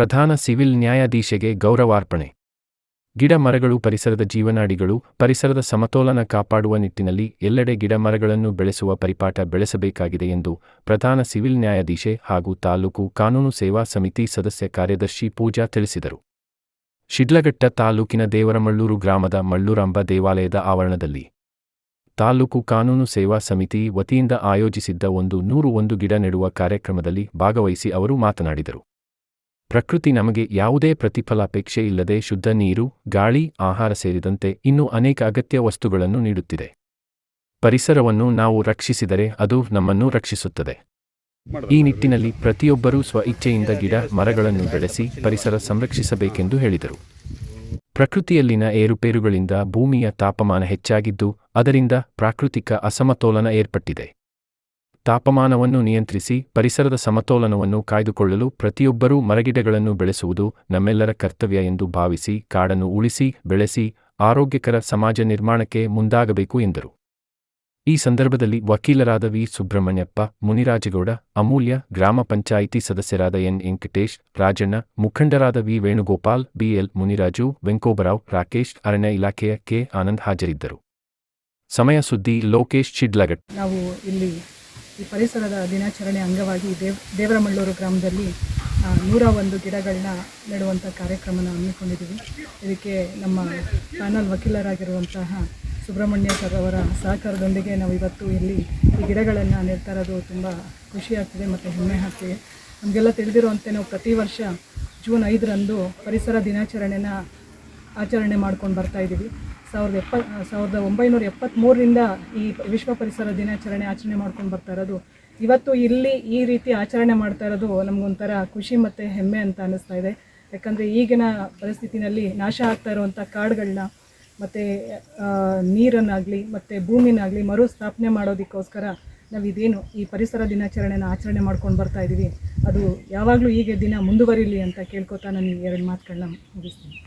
ಪ್ರಧಾನ ಸಿವಿಲ್ ನ್ಯಾಯಾಧೀಶೆಗೆ ಗೌರವಾರ್ಪಣೆ. ಗಿಡ ಮರಗಳು ಪರಿಸರದ ಜೀವನಾಡಿಗಳು, ಪರಿಸರದ ಸಮತೋಲನ ಕಾಪಾಡುವ ನಿಟ್ಟಿನಲ್ಲಿ ಎಲ್ಲೆಡೆ ಗಿಡ ಮರಗಳನ್ನು ಬೆಳೆಸುವ ಪರಿಪಾಠ ಬೆಳೆಸಬೇಕಾಗಿದೆ ಎಂದು ಪ್ರಧಾನ ಸಿವಿಲ್ ನ್ಯಾಯಾಧೀಶೆ ಹಾಗೂ ತಾಲೂಕು ಕಾನೂನು ಸೇವಾ ಸಮಿತಿ ಸದಸ್ಯ ಕಾರ್ಯದರ್ಶಿ ಪೂಜಾ ತಿಳಿಸಿದರು. ಶಿಡ್ಲಘಟ್ಟ ತಾಲೂಕಿನ ದೇವರಮಳ್ಳೂರು ಗ್ರಾಮದ ಮಳ್ಳೂರಂಬ ದೇವಾಲಯದ ಆವರಣದಲ್ಲಿ ತಾಲೂಕು ಕಾನೂನು ಸೇವಾ ಸಮಿತಿ ವತಿಯಿಂದ ಆಯೋಜಿಸಿದ್ದ ಒಂದು ನೂರು ಒಂದು ಗಿಡ ನೆಡುವ ಕಾರ್ಯಕ್ರಮದಲ್ಲಿ ಭಾಗವಹಿಸಿ ಅವರು ಮಾತನಾಡಿದರು. ಪ್ರಕೃತಿ ನಮಗೆ ಯಾವುದೇ ಪ್ರತಿಫಲಾಪೇಕ್ಷೆ ಇಲ್ಲದೆ ಶುದ್ಧ ನೀರು, ಗಾಳಿ, ಆಹಾರ ಸೇರಿದಂತೆ ಇನ್ನೂ ಅನೇಕ ಅಗತ್ಯ ವಸ್ತುಗಳನ್ನು ನೀಡುತ್ತಿದೆ. ಪರಿಸರವನ್ನು ನಾವು ರಕ್ಷಿಸಿದರೆ ಅದು ನಮ್ಮನ್ನು ರಕ್ಷಿಸುತ್ತದೆ. ಈ ನಿಟ್ಟಿನಲ್ಲಿ ಪ್ರತಿಯೊಬ್ಬರೂ ಸ್ವ ಇಚ್ಛೆಯಿಂದ ಗಿಡ, ಮರಗಳನ್ನು ಬೆಳೆಸಿ ಪರಿಸರ ಸಂರಕ್ಷಿಸಬೇಕೆಂದು ಹೇಳಿದರು. ಪ್ರಕೃತಿಯಲ್ಲಿನ ಏರುಪೇರುಗಳಿಂದ ಭೂಮಿಯ ತಾಪಮಾನ ಹೆಚ್ಚಾಗಿದ್ದು, ಅದರಿಂದ ಪ್ರಾಕೃತಿಕ ಅಸಮತೋಲನ ಏರ್ಪಟ್ಟಿದೆ. ತಾಪಮಾನವನ್ನು ನಿಯಂತ್ರಿಸಿ, ಪರಿಸರದ ಸಮತೋಲನವನ್ನು ಕಾಯ್ದುಕೊಳ್ಳಲು ಪ್ರತಿಯೊಬ್ಬರೂ ಮರಗಿಡಗಳನ್ನು ಬೆಳೆಸುವುದು ನಮ್ಮೆಲ್ಲರ ಕರ್ತವ್ಯ ಎಂದು ಭಾವಿಸಿ, ಕಾಡನ್ನು ಉಳಿಸಿ, ಬೆಳೆಸಿ, ಆರೋಗ್ಯಕರ ಸಮಾಜ ನಿರ್ಮಾಣಕ್ಕೆ ಮುಂದಾಗಬೇಕು ಎಂದರು. ಈ ಸಂದರ್ಭದಲ್ಲಿ ವಕೀಲರಾದ ವಿ. ಸುಬ್ರಹ್ಮಣ್ಯಪ್ಪ, ಮುನಿರಾಜಗೌಡ, ಅಮೂಲ್ಯ ಗ್ರಾಮ ಪಂಚಾಯಿತಿ ಸದಸ್ಯರಾದ ಎನ್. ವೆಂಕಟೇಶ್, ರಾಜಣ್ಣ, ಮುಖಂಡರಾದ ವಿ. ವೇಣುಗೋಪಾಲ್ ಬಿಎಲ್ ಮುನಿರಾಜು, ವೆಂಕೋಬರಾವ್, ರಾಕೇಶ್, ಅರಣ್ಯ ಇಲಾಖೆಯ ಕೆ. ಆನಂದ್ ಹಾಜರಿದ್ದರು. ಸಮಯ ಸುದ್ದಿ ಲೋಕೇಶ್ ಚಿಡ್ಲಗಟ್ ನಾವು ಇಲ್ಲಿ ಈ ಪರಿಸರದ ದಿನಾಚರಣೆ ಅಂಗವಾಗಿ ದೇವ್, ದೇವರಮಳ್ಳೂರು ಗ್ರಾಮದಲ್ಲಿ ನೂರ ಒಂದು ಗಿಡಗಳನ್ನ ನೆಡುವಂಥ ಕಾರ್ಯಕ್ರಮನ ಹಮ್ಮಿಕೊಂಡಿದ್ದೀವಿ. ಇದಕ್ಕೆ ನಮ್ಮ ಪ್ಯಾನಲ್ ವಕೀಲರಾಗಿರುವಂತಹ ಸುಬ್ರಹ್ಮಣ್ಯ ಸರ್ ಅವರ ಸಹಕಾರದೊಂದಿಗೆ ನಾವು ಇವತ್ತು ಇಲ್ಲಿ ಈ ಗಿಡಗಳನ್ನು ನೆಡ್ತಾ ಇರೋದು ತುಂಬ ಖುಷಿ ಆಗ್ತಿದೆ ಮತ್ತು ಹೆಮ್ಮೆ ಆಗ್ತಿದೆ. ನಮಗೆಲ್ಲ ತಿಳಿದಿರುವಂತೆ ನಾವು ಪ್ರತಿ ವರ್ಷ ಜೂನ್ ಐದರಂದು ಪರಿಸರ ದಿನಾಚರಣೆನ ಆಚರಣೆ ಮಾಡ್ಕೊಂಡು ಬರ್ತಾ ಇದ್ದೀವಿ. ಸಾವಿರದ ಎಪ್ಪ ಸಾವಿರದ ಒಂಬೈನೂರ ಎಪ್ಪತ್ತ್ಮೂರರಿಂದ ಈ ವಿಶ್ವ ಪರಿಸರ ದಿನಾಚರಣೆ ಆಚರಣೆ ಮಾಡ್ಕೊಂಡು ಬರ್ತಾ ಇರೋದು. ಇವತ್ತು ಇಲ್ಲಿ ಈ ರೀತಿ ಆಚರಣೆ ಮಾಡ್ತಾ ಇರೋದು ನಮಗೊಂಥರ ಖುಷಿ ಮತ್ತು ಹೆಮ್ಮೆ ಅಂತ ಅನ್ನಿಸ್ತಾ ಇದೆ. ಯಾಕಂದರೆ ಈಗಿನ ಪರಿಸ್ಥಿತಿನಲ್ಲಿ ನಾಶ ಆಗ್ತಾ ಇರುವಂಥ ಕಾಡುಗಳನ್ನ ಮತ್ತು ನೀರನ್ನಾಗಲಿ ಮತ್ತು ಭೂಮಿನಾಗಲಿ ಮರು ಸ್ಥಾಪನೆ ಮಾಡೋದಕ್ಕೋಸ್ಕರ ನಾವು ಇದೇನು ಈ ಪರಿಸರ ದಿನಾಚರಣೆನ ಆಚರಣೆ ಮಾಡ್ಕೊಂಡು ಬರ್ತಾ ಇದ್ದೀವಿ ಅದು ಯಾವಾಗಲೂ ಈಗ ದಿನ ಮುಂದುವರಿಲಿ ಅಂತ ಕೇಳ್ಕೊತಾ ನಾನು ಎರಡು ಮಾತುಗಳನ್ನ ಮುಗಿಸ್ತೀನಿ.